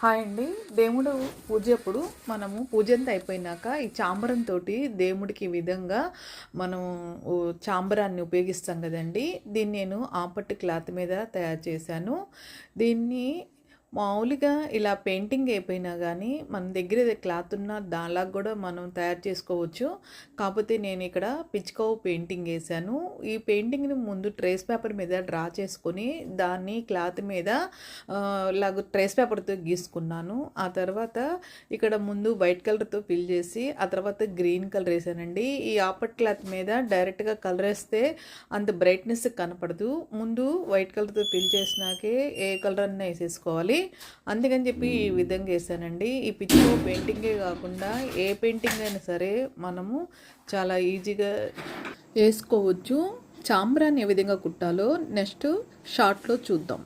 Hi అండి. దేవుడు పూజ అప్పుడు మనము పూజ అంతా అయిపోయినాక ఈ చాంబరంతో దేవుడికి ఈ విధంగా మనం చాంబరాన్ని ఉపయోగిస్తాం కదండి. దీన్ని నేను ఆపట్టు క్లాత్ మీద తయారు చేశాను. దీన్ని మామూలుగా ఇలా పెయింటింగ్ అయిపోయినా కానీ మన దగ్గర క్లాత్ ఉన్న దానిలాగా కూడా మనం తయారు చేసుకోవచ్చు. కాకపోతే నేను ఇక్కడ పిచ్చుకో పెయింటింగ్ వేసాను. ఈ పెయింటింగ్ని ముందు ట్రేస్ పేపర్ మీద డ్రా చేసుకొని దాన్ని క్లాత్ మీద ఆ, ట్రేస్ పేపర్తో గీసుకున్నాను. ఆ తర్వాత ఇక్కడ ముందు వైట్ కలర్తో ఫిల్ చేసి ఆ తర్వాత గ్రీన్ కలర్ వేసానండి. ఈ ఆపట్ క్లాత్ మీద డైరెక్ట్గా కలర్ వేస్తే అంత బ్రైట్నెస్ కనపడదు. ముందు వైట్ కలర్తో ఫిల్ చేసినాకే ఏ కలర్ అన్నా వేసేసుకోవాలి. అందుకని చెప్పి ఈ విధంగా వేసానండి ఈ పిక్చర్ పెయింటింగే కాకుండా ఏ పెయింటింగ్ అయినా సరే మనము చాలా ఈజీగా వేసుకోవచ్చు. చాంబ్రాన్ని ఏ విధంగా కుట్టాలో నెక్స్ట్ షార్ట్లో చూద్దాం.